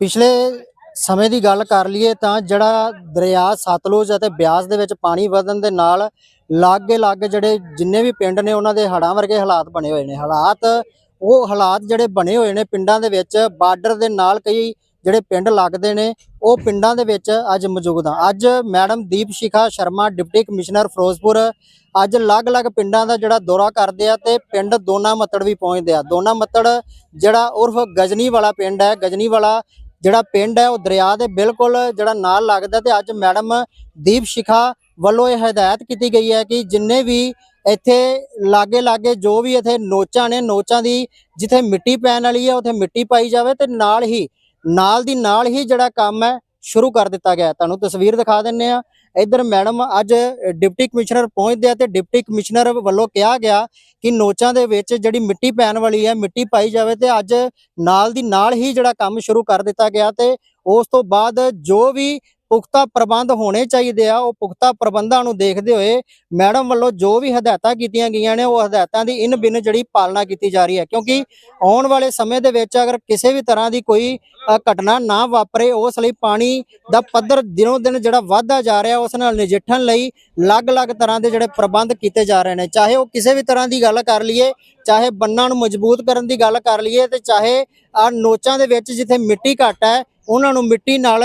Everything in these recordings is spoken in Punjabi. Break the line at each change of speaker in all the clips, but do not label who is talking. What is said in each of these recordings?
ਪਿਛਲੇ ਸਮੇਂ ਦੀ ਗੱਲ ਕਰ ਲਈਏ ਤਾਂ ਜਿਹੜਾ ਦਰਿਆ ਸਤਲੁਜ ਅਤੇ ਬਿਆਸ ਦੇ ਵਿੱਚ ਪਾਣੀ ਵਧਣ ਦੇ ਨਾਲ ਲਾਗੇ ਲਾਗੇ ਜਿਹੜੇ ਜਿੰਨੇ ਵੀ ਪਿੰਡ ਨੇ ਉਹਨਾਂ ਦੇ ਹੜ੍ਹਾਂ ਵਰਗੇ ਹਾਲਾਤ ਬਣੇ ਹੋਏ ਨੇ। ਹਾਲਾਤ, ਉਹ ਹਾਲਾਤ ਜਿਹੜੇ ਬਣੇ ਹੋਏ ਨੇ ਪਿੰਡਾਂ ਦੇ ਵਿੱਚ, ਬਾਰਡਰ ਦੇ ਨਾਲ ਕਈ ਜਿਹੜੇ ਪਿੰਡ ਲੱਗਦੇ ਨੇ, ਉਹ ਪਿੰਡਾਂ ਦੇ ਵਿੱਚ ਅੱਜ ਮੌਜੂਦ ਆ। ਅੱਜ madam Deep Shikha Sharma, deputy commissioner Ferozepur, ਅੱਜ ਅਲੱਗ-ਅਲੱਗ ਪਿੰਡਾਂ ਦਾ ਜਿਹੜਾ ਦੌਰਾ ਕਰਦੇ ਆ ਤੇ ਪਿੰਡ ਦੋਨਾ ਮੱਤੜ ਵੀ ਪਹੁੰਚਦੇ ਆ। ਦੋਨਾ ਮੱਤੜ ਜਿਹੜਾ ਉਰਫ ਗਜਨੀ ਵਾਲਾ ਪਿੰਡ ਹੈ ਗਜਨੀ ਵਾਲਾ ਜਿਹੜਾ ਪਿੰਡ ਹੈ, ਉਹ ਦਰਿਆ ਦੇ ਬਿਲਕੁਲ ਜਿਹੜਾ ਨਾਲ ਲੱਗਦਾ ਤੇ ਅੱਜ ਮੈਡਮ ਦੀਪ ਸ਼ਿਖਾ ਵੱਲੋਂ ਇਹ ਹਦਾਇਤ ਕੀਤੀ ਗਈ ਹੈ ਕਿ ਜਿੰਨੇ ਵੀ ਇੱਥੇ ਲਾਗੇ ਲਾਗੇ ਜੋ ਵੀ ਇੱਥੇ ਨੋਚਾਂ ਨੇ, ਨੋਚਾਂ ਦੀ ਜਿੱਥੇ ਮਿੱਟੀ ਪੈਣ ਵਾਲੀ ਹੈ, ਉੱਥੇ ਮਿੱਟੀ ਪਾਈ ਜਾਵੇ ਤੇ ਨਾਲ ਹੀ, ਨਾਲ ਦੀ ਨਾਲ ਹੀ ਜਿਹੜਾ ਕੰਮ ਹੈ, ਸ਼ੁਰੂ ਕਰ ਦਿੱਤਾ ਗਿਆ ਤੁਹਾਨੂੰ ਤਸਵੀਰ ਦਿਖਾ ਦਿੰਨੇ ਆ ਇੱਧਰ ਮੈਡਮ ਅੱਜ ਡਿਪਟੀ ਕਮਿਸ਼ਨਰ ਪਹੁੰਚਦੇ ਆ ਤੇ ਡਿਪਟੀ ਕਮਿਸ਼ਨਰ ਵੱਲੋਂ ਕਿਹਾ ਗਿਆ ਕਿ ਨੋਚਾਂ ਦੇ ਵਿੱਚ ਜਿਹੜੀ ਮਿੱਟੀ ਪੈਣ ਵਾਲੀ ਹੈ, ਮਿੱਟੀ ਪਾਈ ਜਾਵੇ ਤੇ ਅੱਜ ਨਾਲ ਦੀ ਨਾਲ ਹੀ ਜਿਹੜਾ ਕੰਮ ਸ਼ੁਰੂ ਕਰ ਦਿੱਤਾ ਗਿਆ ਤੇ ਉਸ ਤੋਂ ਬਾਅਦ ਜੋ ਵੀ ਪੁਖਤਾ ਪ੍ਰਬੰਧ ਹੋਣੇ ਚਾਹੀਦੇ ਆ, ਉਹ ਪੁਖਤਾ ਪ੍ਰਬੰਧਾਂ ਨੂੰ ਦੇਖਦੇ ਹੋਏ ਮੈਡਮ ਵੱਲੋਂ ਜੋ ਵੀ ਹਦਾਇਤਾਂ ਕੀਤੀਆਂ ਗਈਆਂ ਨੇ, ਉਹ ਹਦਾਇਤਾਂ ਦੀ ਇਨ ਬਿਨ ਜਿਹੜੀ ਪਾਲਣਾ ਕੀਤੀ ਜਾ ਰਹੀ ਹੈ। ਕਿਉਂਕਿ ਆਉਣ ਵਾਲੇ ਸਮੇਂ ਦੇ ਵਿੱਚ ਅਗਰ ਕਿਸੇ ਵੀ ਤਰ੍ਹਾਂ ਦੀ ਕੋਈ ਘਟਨਾ ਨਾ ਵਾਪਰੇ, ਉਸ ਲਈ ਪਾਣੀ ਦਾ ਪੱਧਰ ਦਿਨੋਂ ਦਿਨ ਜਿਹੜਾ ਵਧਦਾ ਜਾ ਰਿਹਾ, ਉਸ ਨਾਲ ਨਜਿੱਠਣ ਲਈ ਅਲੱਗ-ਅਲੱਗ ਤਰ੍ਹਾਂ ਦੇ ਜਿਹੜੇ ਪ੍ਰਬੰਧ ਕੀਤੇ ਜਾ ਰਹੇ ਨੇ। ਚਾਹੇ ਉਹ ਕਿਸੇ ਵੀ ਤਰ੍ਹਾਂ ਦੀ ਗੱਲ ਕਰ ਲਈਏ, ਚਾਹੇ ਬੰਨਾਂ ਨੂੰ ਮਜ਼ਬੂਤ ਕਰਨ ਦੀ ਗੱਲ ਕਰ ਲਈਏ ਤੇ ਚਾਹੇ ਆ ਨੋਚਾਂ ਦੇ ਵਿੱਚ ਜਿੱਥੇ ਮਿੱਟੀ ਘੱਟ ਹੈ, ਉਹਨਾਂ ਨੂੰ ਮਿੱਟੀ ਨਾਲ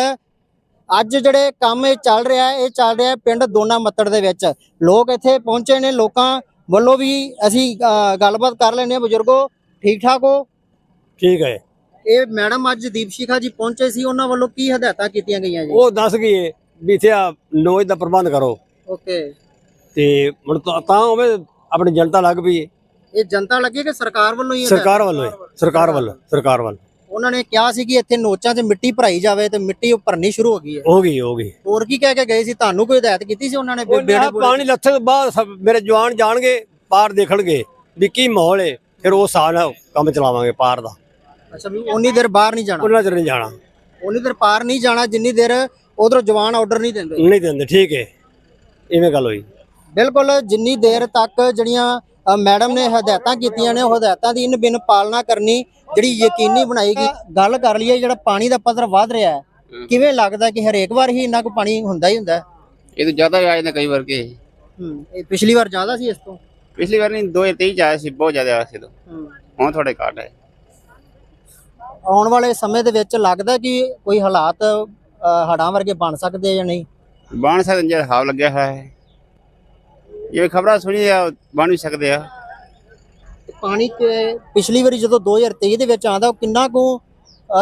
ਅੱਜ ਜਿਹੜੇ ਕੰਮ ਇਹ ਚੱਲ ਰਿਹਾ ਹੈ ਇਹ ਚੱਲ ਰਿਹਾ ਹੈ ਪਿੰਡ ਦੋਨਾ ਮੱਤੜ ਦੇ ਵਿੱਚ। ਲੋਕ ਇੱਥੇ ਪਹੁੰਚੇ ਨੇ ਲੋਕਾਂ ਵੱਲੋਂ ਵੀ ਅਸੀਂ ਗੱਲਬਾਤ ਕਰ ਲੈਂਦੇ ਹਾਂ। ਬਜ਼ੁਰਗੋ ਠੀਕ ਠਾਕ ਹੋ?
ਠੀਕ ਹੈ।
ਇਹ ਮੈਡਮ ਅੱਜ ਦੀਪ ਸ਼ਿਖਾ ਜੀ ਪਹੁੰਚੇ ਸੀ ਉਹਨਾਂ ਵੱਲੋਂ ਕੀ ਹਦਾਇਤਾਂ ਕੀਤੀਆਂ ਗਈਆਂ ਜੀ?
ਉਹ ਦੱਸ ਗਏ ਵੀ ਇੱਥੇ ਆ ਨੋਜ ਦਾ ਪ੍ਰਬੰਧ ਕਰੋ।
ਓਕੇ।
ਤੇ ਹੁਣ ਤਾਂ ਤਾਂ ਉਵੇਂ ਆਪਣੀ ਜਨਤਾ ਲੱਗ ਪਈ ਹੈ।
ਇਹ ਜਨਤਾ ਲੱਗੀ ਕਿ ਸਰਕਾਰ ਵੱਲੋਂ ਹੀ
ਸਰਕਾਰ ਵੱਲੋਂ ਹੈ, ਸਰਕਾਰ ਵੱਲੋਂ ਸਰਕਾਰ ਵੱਲੋਂ।
ਉਹਨਾਂ ਨੇ ਕਿਹਾ ਸੀ ਕਿ ਇੱਥੇ ਨੋਚਾਂ 'ਚ ਮਿੱਟੀ ਭਰਾਈ ਜਾਵੇ ਤੇ ਮਿੱਟੀ ਉਹ ਭਰਨੀ ਸ਼ੁਰੂ ਹੋ ਗਈ ਹੈ
ਹੋ ਗਈ ਹੋ ਗਈ।
ਹੋਰ ਕੀ ਕਹਿ ਕੇ ਗਏ ਸੀ? ਤੁਹਾਨੂੰ ਕੋਈ ਹਦਾਇਤ ਕੀਤੀ ਸੀ ਉਹਨਾਂ ਨੇ? ਵੀ ਬੇੜੇ
ਪਾਣੀ ਲੱਥੇ ਤੋਂ ਬਾਅਦ ਸਭ ਮੇਰੇ ਜਵਾਨ ਜਾਣਗੇ ਪਾਰ ਦੇਖਣਗੇ ਵੀ ਕੀ ਮਾਹੌਲ ਹੈ ਫਿਰ ਉਹ ਸਾਲ ਕੰਮ ਚਲਾਵਾਂਗੇ ਪਾਰ ਦਾ।
ਅੱਛਾ ਵੀ ਉਨੀ ਦੇਰ ਬਾਹਰ ਨਹੀਂ ਜਾਣਾ?
ਉਹਨਾਂ ਚਿਰ ਨਹੀਂ ਜਾਣਾ।
ਉਨੀ ਦੇਰ ਪਾਰ ਨਹੀਂ ਜਾਣਾ ਜਿੰਨੀ ਦੇਰ ਉਧਰੋਂ ਜਵਾਨ ਆਰਡਰ ਨਹੀਂ ਦਿੰਦੇ?
ਨਹੀਂ ਦਿੰਦੇ ਠੀਕ ਹੈ ਇਵੇਂ ਗੱਲ ਹੋਈ।
ਬਿਲਕੁਲ ਜਿੰਨੀ ਦੇਰ ਤੱਕ ਜਿਹੜੀਆਂ ਮੈਡਮ ਨੇ ਹਦਾਇਤਾਂ ਕੀਤੀਆਂ ਨੇ ਉਹ ਹਦਾਇਤਾਂ ਦੀ ਇਨ ਬਿਨ ਪਾਲਣਾ ਕਰਨੀ ਜਿਹੜੀ ਯਕੀਨੀ ਬਣਾਏਗੀ ਗੱਲ ਕਰ ਲਈਏ ਜਿਹੜਾ ਪਾਣੀ ਦਾ ਪੱਧਰ ਵਧ ਰਿਹਾ ਹੈ ਕਿਵੇਂ ਲੱਗਦਾ ਕਿ ਹਰੇਕ ਵਾਰ ਹੀ ਇੰਨਾ ਕੁ ਪਾਣੀ ਹੁੰਦਾ ਹੀ ਹੁੰਦਾ
ਇਹ ਤਾਂ ਜ਼ਿਆਦਾ ਆ ਜਾਂਦਾ ਕਈ ਵਾਰ ਕੇ।
ਹੂੰ ਇਹ ਪਿਛਲੀ ਵਾਰ ਜ਼ਿਆਦਾ ਸੀ ਇਸ ਤੋਂ?
ਪਿਛਲੀ ਵਾਰ ਨਹੀਂ 2023 ਚ ਆਇਆ ਸੀ ਬਹੁਤ ਜ਼ਿਆਦਾ ਆਇਆ ਸੀ ਤਾਂ।
ਹੂੰ।
ਹੁਣ ਥੋੜੇ ਘੱਟ ਹੈ
ਆਉਣ ਵਾਲੇ ਸਮੇਂ ਦੇ ਵਿੱਚ ਲੱਗਦਾ ਕਿ ਕੋਈ ਹਾਲਾਤ ਅ, ਹੜ੍ਹਾਂ ਵਰਗੇ ਬਣ ਸਕਦੇ ਜਾਂ ਨਹੀਂ?
ਬਣ ਸਕਦੇ ਜੇ ਹਾਵ ਲੱਗਿਆ ਹੋਇਆ ਹੈ। ਇਹ ਖਬਰਾਂ ਸੁਣੀ ਆ ਬਣ ਵੀ ਸਕਦੇ ਆ।
ਤੇ ਪਾਣੀ ਕਿ- ਪਿਛਲੀ ਵਾਰੀ ਜਦੋਂ 2023 ਦੇ ਵਿੱਚ ਆਂਦਾ ਉਹ ਕਿੰਨਾ ਕੁ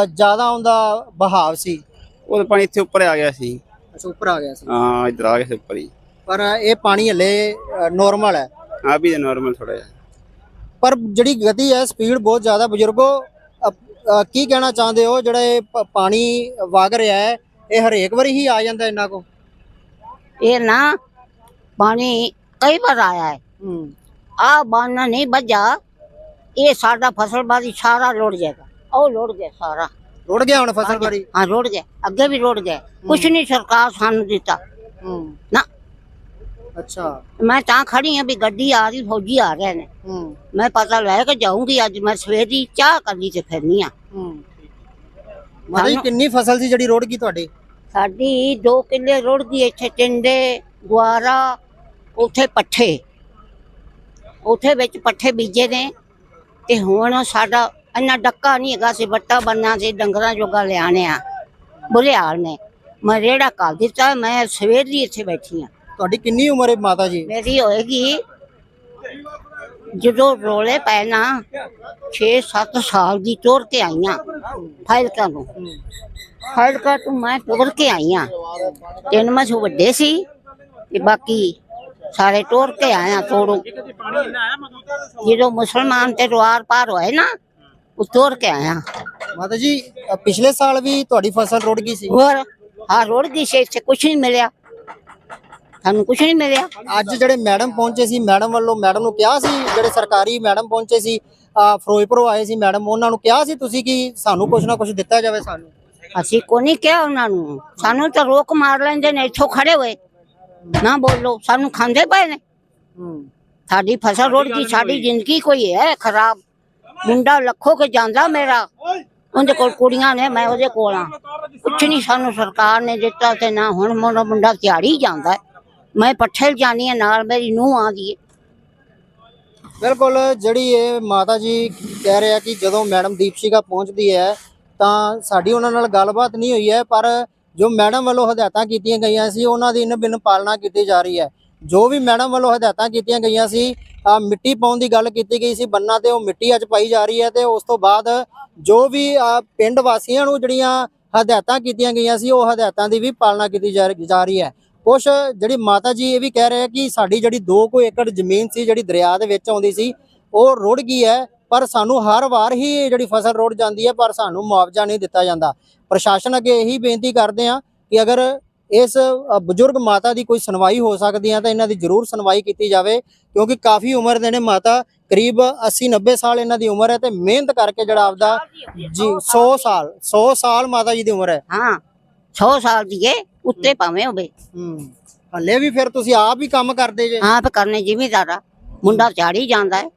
ਅ, ਜ਼ਿਆਦਾ ਆਉਂਦਾ ਬਹਾਵ ਸੀ?
ਉਹ ਤਾਂ ਪਾਣੀ ਇੱਥੇ ਉੱਪਰ ਆ ਗਿਆ ਸੀ।
ਅੱਛਾ ਉੱਪਰ ਆ ਗਿਆ ਸੀ।
ਹਾਂ ਇੱਧਰ ਆ ਗਿਆ ਸੀ ਉੱਪਰ ਹੀ।
ਪਰ ਇਹ ਪਾਣੀ ਹਲੇ ਨੋਰਮਲ ਹੈ।
ਆ ਵੀ ਨਾਰਮਲ ਥੋੜਾ ਜਿਹਾ।
ਪਰ ਜਿਹੜੀ ਗਤੀ ਹੈ ਸਪੀਡ ਬਹੁਤ ਜ਼ਿਆਦਾ ਬਜ਼ੁਰਗੋ ਅ- ਅ, ਕੀ ਕਹਿਣਾ ਚਾਹੁੰਦੇ ਹੋ? ਜਿਹੜਾ ਇਹ ਪ- ਪਾਣੀ ਵਗ ਰਿਹਾ ਹੈ ਇਹ ਹਰੇਕ ਵਾਰੀ ਹੀ ਆ ਜਾਂਦਾ ਇੰਨਾ ਕੋ?
ਇਹ ਨਾ ਪਾਣੀ ਕਈ ਵਾਰ ਆਇਆ ਹੈ।
ਹੂੰ।
ਆ ਬਾਨਾ ਨਹੀਂ ਵੱਜਾ ਇਹ ਸਾਡਾ ਫਸਲ ਬਾੜੀ ਸਾਰਾ ਲੁੜ ਜਾਏਗਾ। ਉਹ ਲੁੜ ਗਿਆ ਸਾਰਾ।
ਰੁੜ ਗਿਆ ਹੁਣ ਫਸਲ ਬਾਰੀ
ਹਾਂ ਰੁੜ ਗਿਆ। ਅੱਗੇ ਵੀ ਰੁੜ ਗਿਆ। ਕੁਛ ਨਹੀਂ ਸਰਕਾਰ ਸਾਨੂੰ ਦਿੱਤਾ।
ਹੂੰ।
ਨਾ।
ਅੱਛਾ।
ਮੈਂ ਤਾਂ ਖੜੀ ਆ ਵੀ ਗੱਡੀ ਆ ਰਹੀ ਫੌਜੀ ਆ ਰਹੇ ਨੇ।
ਹੂੰ।
ਮੈਂ ਪਤਾ ਲੈ ਕੇ ਜਾਊਂਗੀ ਅੱਜ ਮੈਂ ਸਵੇਰੀ ਚਾਹ ਕਰਨੀ ਤੇ ਫਿਰਨੀ ਆ।
ਹੂੰ। ਮਤਲਬ ਕਿੰਨੀ ਫਸਲ ਸੀ ਜਿਹੜੀ ਰੁੜ ਗਈ ਤੁਹਾਡੀ?
ਸਾਡੀ 2 ਕਿੱਲੇ ਰੁੜ ਗਈ ਇੱਥੇ ਟਿੰਡੇ ਗੁਆਰਾ ਉਥੇ ਪੱਠੇ। ਉਥੇ ਵਿੱਚ ਪੱਠੇ ਬੀਜੇ ਨੇ ਤੇ ਹੁਣ ਸਾਡਾ ਇੰਨਾ ਡੱਕਾ ਨਹੀਂ ਹੈਗਾ ਸੀ ਵੱਟਾ ਬੰਨਾ ਸੀ ਡੰਗਰਾਂ ਜੋਗਾ ਲਿਆਣੇ ਆ। ਬੁਰੇ ਹਾਲ ਨੇ। ਮੈਂ ਰੇੜਾ ਕਰ ਦਿੱਤਾ ਮੈਂ ਸਵੇਰ ਦੀ ਇੱਥੇ ਬੈਠੀ ਆ
ਤੁਹਾਡੀ ਕਿੰਨੀ ਉਮਰ ਹੈ ਮਾਤਾ ਜੀ?
ਮੇਰੀ ਹੋਏਗੀ ਜਦੋਂ ਰੋਲੇ ਪੈ ਨਾ 6-7 ਸਾਲ ਦੀ ਤੁਰ ਕੇ ਆਈਆਂ ਫਾਇਲਕਾ ਨੂੰ ਫਾਇਲਕਾ ਤੋਂ ਮੈਂ ਤੁਰ ਕੇ ਆਈਆਂ ਤਿੰਨ ਮਸ ਵੱਡੇ ਸੀ ਤੇ ਬਾਕੀ ਸਾਰੇ ਤੁਰ ਕੇ ਆਇਆ ਤੋੜੋ। ਜਦੋਂ ਮੁਸਲਮਾਨ ਤੇ ਰਵਾਰ ਪਾਰ ਹੋਏ ਨਾ ਉਹ ਤੁਰ ਕੇ ਆਇਆ
ਮਾਤਾ ਜੀ ਅ, ਪਿਛਲੇ ਸਾਲ ਵੀ ਤੁਹਾਡੀ ਫਸਲ ਰੁੜ ਗਈ ਸੀ।
ਹੋਰ ਹਾਂ ਰੋੜ ਦੀ ਸੀ ਇੱਥੇ ਕੁਛ ਨਹੀਂ ਮਿਲਿਆ। ਸਾਨੂੰ ਕੁਛ ਨਹੀਂ ਮਿਲਿਆ।
ਅੱਜ ਜਿਹੜੇ ਮੈਡਮ ਪਹੁੰਚੇ ਸੀ ਮੈਡਮ ਵੱਲੋਂ ਮੈਡਮ ਨੂੰ ਕਿਹਾ ਸੀ ਜਿਹੜੇ ਸਰਕਾਰੀ ਮੈਡਮ ਪਹੁੰਚੇ ਸੀ ਅ, ਫਿਰੋਜ਼ਪੁਰੋਂ ਆਏ ਸੀ ਮੈਡਮ ਉਹਨਾਂ ਨੂੰ ਕਿਹਾ ਸੀ ਤੁਸੀਂ ਕਿ ਸਾਨੂੰ ਕੁਝ ਨਾ ਕੁਝ ਦਿੱਤਾ ਜਾਵੇ ਸਾਨੂੰ?
ਅਸੀਂ ਕੋ ਨਹੀਂ ਕਿਹਾ ਉਹਨਾਂ ਨੂੰ। ਸਾਨੂੰ ਤਾਂ ਰੋਕ ਮਾਰ ਲੈਂਦੇ ਨੇ ਇੱਥੋਂ ਖੜੇ ਹੋਏ। ਨਾ ਬੋਲੋ ਸਾਨੂੰ ਖਾਂਦੇ ਪਏ ਨੇ। ਸਾਡੀ ਫਸਲ ਰੁੜ ਗਈ ਸਾਡੀ ਜ਼ਿੰਦਗੀ ਕੋਈ ਹੈ ਖਰਾਬ। ਮੁੰਡਾ ਲੱਖੋ ਕੇ ਜਾਂਦਾ ਮੇਰਾ। ਉਹਦੇ ਕੋਲ ਕੁੜੀਆਂ ਨੇ ਮੈਂ ਉਹਦੇ ਕੋਲ ਆ। ਕੁਛ ਨਹੀਂ ਸਾਨੂੰ ਸਰਕਾਰ ਨੇ ਦਿੱਤਾ ਤੇ ਨਾ ਹੁਣ ਮੇਰਾ ਮੁੰਡਾ ਦਿਹਾੜੀ ਜਾਂਦਾ। ਮੈਂ ਪੱਠੇ ਜਾਣੀ ਆ ਨਾਲ ਮੇਰੀ ਨੂੰਹ ਆਂਦੀ ਹੈ
ਬਿਲਕੁਲ ਜਿਹੜੀ ਇਹ ਮਾਤਾ ਜੀ ਕਹਿ ਰਹੇ ਆ ਕਿ ਜਦੋਂ ਮੈਡਮ ਦੀਪਸ਼ਿਕਾ ਪਹੁੰਚਦੀ ਹੈ ਤਾਂ ਸਾਡੀ ਉਹਨਾਂ ਨਾਲ ਗੱਲਬਾਤ ਨਹੀਂ ਹੋਈ ਹੈ ਪਰ ਜੋ ਮੈਡਮ ਵੱਲੋਂ ਹਦਾਇਤਾਂ ਕੀਤੀਆਂ ਗਈਆਂ ਸੀ, ਉਹਨਾਂ ਦੀ ਇਨ ਬਿਨ ਪਾਲਣਾ ਕੀਤੀ ਜਾ ਰਹੀ ਹੈ। ਜੋ ਵੀ ਮੈਡਮ ਵੱਲੋਂ ਹਦਾਇਤਾਂ ਕੀਤੀਆਂ ਗਈਆਂ ਸੀ ਮਿੱਟੀ ਪਾਉਣ ਦੀ ਗੱਲ ਕੀਤੀ ਗਈ ਸੀ ਬੰਨਾ ਤੇ, ਉਹ ਮਿੱਟੀ ਅੱਜ ਪਾਈ ਜਾ ਰਹੀ ਹੈ ਤੇ ਉਸ ਤੋਂ ਬਾਅਦ ਜੋ ਵੀ ਪਿੰਡ ਵਾਸੀਆਂ ਨੂੰ ਜਿਹੜੀਆਂ ਹਦਾਇਤਾਂ ਕੀਤੀਆਂ ਗਈਆਂ ਸੀ, ਉਹ ਹਦਾਇਤਾਂ ਦੀ ਵੀ ਪਾਲਣਾ ਕੀਤੀ ਜਾ ਜਾ ਰਹੀ ਹੈ। ਕੁਛ ਜਿਹੜੀ ਮਾਤਾ ਜੀ ਇਹ ਵੀ ਕਹਿ ਰਹੇ ਕਿ ਸਾਡੀ ਜਿਹੜੀ 2 ਕੋ ਏਕੜ ਜ਼ਮੀਨ ਸੀ, ਜਿਹੜੀ ਦਰਿਆ ਦੇ ਵਿੱਚ ਆਉਂਦੀ ਸੀ, ਉਹ ਰੁੜ ਗਈ ਹੈ। ਪਰ ਸਾਨੂੰ ਹਰ ਵਾਰ ਹੀ ਇਹ ਜਿਹੜੀ ਫਸਲ ਰੁੜ ਜਾਂਦੀ ਹੈ ਪਰ ਸਾਨੂੰ ਮੁਆਵਜ਼ਾ ਨਹੀਂ ਦਿੱਤਾ ਜਾਂਦਾ। ਪ੍ਰਸ਼ਾਸਨ ਅੱਗੇ ਇਹੀ ਬੇਨਤੀ ਕਰਦੇ ਆ ਕਿ ਅਗਰ ਇਸ ਬਜ਼ੁਰਗ ਮਾਤਾ ਦੀ ਕੋਈ ਸੁਣਵਾਈ ਹੋ ਸਕਦੀ ਹੈ ਤਾਂ ਇਹਨਾਂ ਦੀ ਜ਼ਰੂਰ ਸੁਣਵਾਈ ਕੀਤੀ ਜਾਵੇ ਕਿਉਂਕਿ ਕਾਫੀ ਉਮਰ ਦੇ ਨੇ ਮਾਤਾ ਕਰੀਬ 80 90 ਸਾਲ ਇਹਨਾਂ ਦੀ ਉਮਰ ਹੈ ਤੇ ਮਿਹਨਤ ਕਰਕੇ ਜਿਹੜਾ ਆਪਦਾ ਜੀ 100 ਸਾਲ 100 ਸਾਲ ਮਾਤਾ ਜੀ ਦੀ ਉਮਰ ਹੈ।
ਹਾਂ 100 ਸਾਲ ਦੀ ਏ ਉੱਤੇ ਭਾਵੇਂ ਹੋਵੇ।
ਹੂੰ ਹੱਲੇ ਵੀ ਫਿਰ ਤੁਸੀਂ ਆਪ ਹੀ ਕੰਮ ਕਰਦੇ ਜੇ।
ਆਪ ਕਰਨੇ ਜ਼ਿਮੀਦਾਰਾ ਮੁੰਡਾ ਝਾੜੀ ਜਾਂਦਾ ਹੈ।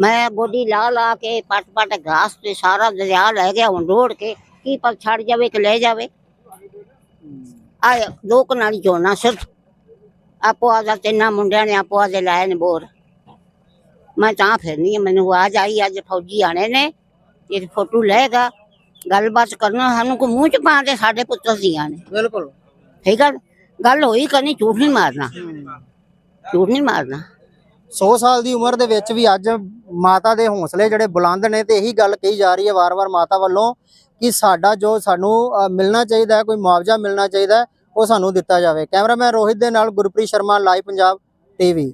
ਮੈਂ ਗੋਡੀ ਲਾ ਲਾ ਕੇ ਪੱਟ ਪੱਟ ਘਾਸ ਤੇ ਸਾਰਾ ਦਰਿਆ ਲੈ ਗਿਆ ਹੁਣ ਰੋੜ ਕੇ ਕੀ ਪਰ ਛੱਡ ਜਾਵੇ ਕਿ ਲੈ ਜਾਵੇ? ਆ ਦੋ ਕਨਾਲੀ ਜੋਨਾ ਸਿਰਫ। ਆਪੋ ਆਦਾ ਤਿੰਨਾਂ ਮੁੰਡਿਆਂ ਨੇ ਆਪੋ ਆਦੇ ਲਾਏ ਨੇ ਬੋਰ। ਮੈਂ ਤਾਂ ਫਿਰਨੀ ਮੈਨੂੰ ਆਵਾਜ਼ ਆਈ ਅੱਜ ਫੌਜੀ ਆਣੇ ਨੇ ਇਹ ਫੋਟੋ ਲਏਗਾ। ਗੱਲਬਾਤ ਕਰਨਾ ਸਾਨੂੰ ਕੋ ਮੂੰਹ ਚ ਪਾ ਦੇ ਸਾਡੇ ਪੁੱਤਰ ਦੀਆਂ ਨੇ।
ਬਿਲਕੁਲ।
ਠੀਕ ਹੈ ਗੱਲ ਹੋਈ ਕਰਨੀ ਝੂਠ ਨਹੀਂ ਮਾਰਨਾ। ਝੂਠ ਨਹੀਂ ਮਾਰਨਾ।
100 ਸਾਲ ਦੀ ਉਮਰ ਦੇ ਵਿੱਚ ਵੀ ਅੱਜ ਮਾਤਾ ਦੇ ਹੌਸਲੇ ਜਿਹੜੇ ਬੁਲੰਦ ਨੇ ਤੇ ਇਹੀ ਗੱਲ ਕਹੀ ਜਾ ਰਹੀ ਹੈ ਵਾਰ-ਵਾਰ ਮਾਤਾ ਵੱਲੋਂ ਕਿ ਸਾਡਾ ਜੋ ਸਾਨੂੰ ਮਿਲਣਾ ਚਾਹੀਦਾ ਹੈ ਕੋਈ ਮੁਆਵਜ਼ਾ ਮਿਲਣਾ ਚਾਹੀਦਾ ਹੈ, ਉਹ ਸਾਨੂੰ ਦਿੱਤਾ ਜਾਵੇ। ਕੈਮਰਾਮੈਨ ਰੋਹਿਤ ਦੇ ਨਾਲ ਗੁਰਪ੍ਰੀਤ ਸ਼ਰਮਾ ਲਾਈਵ ਪੰਜਾਬ ਟੀਵੀ।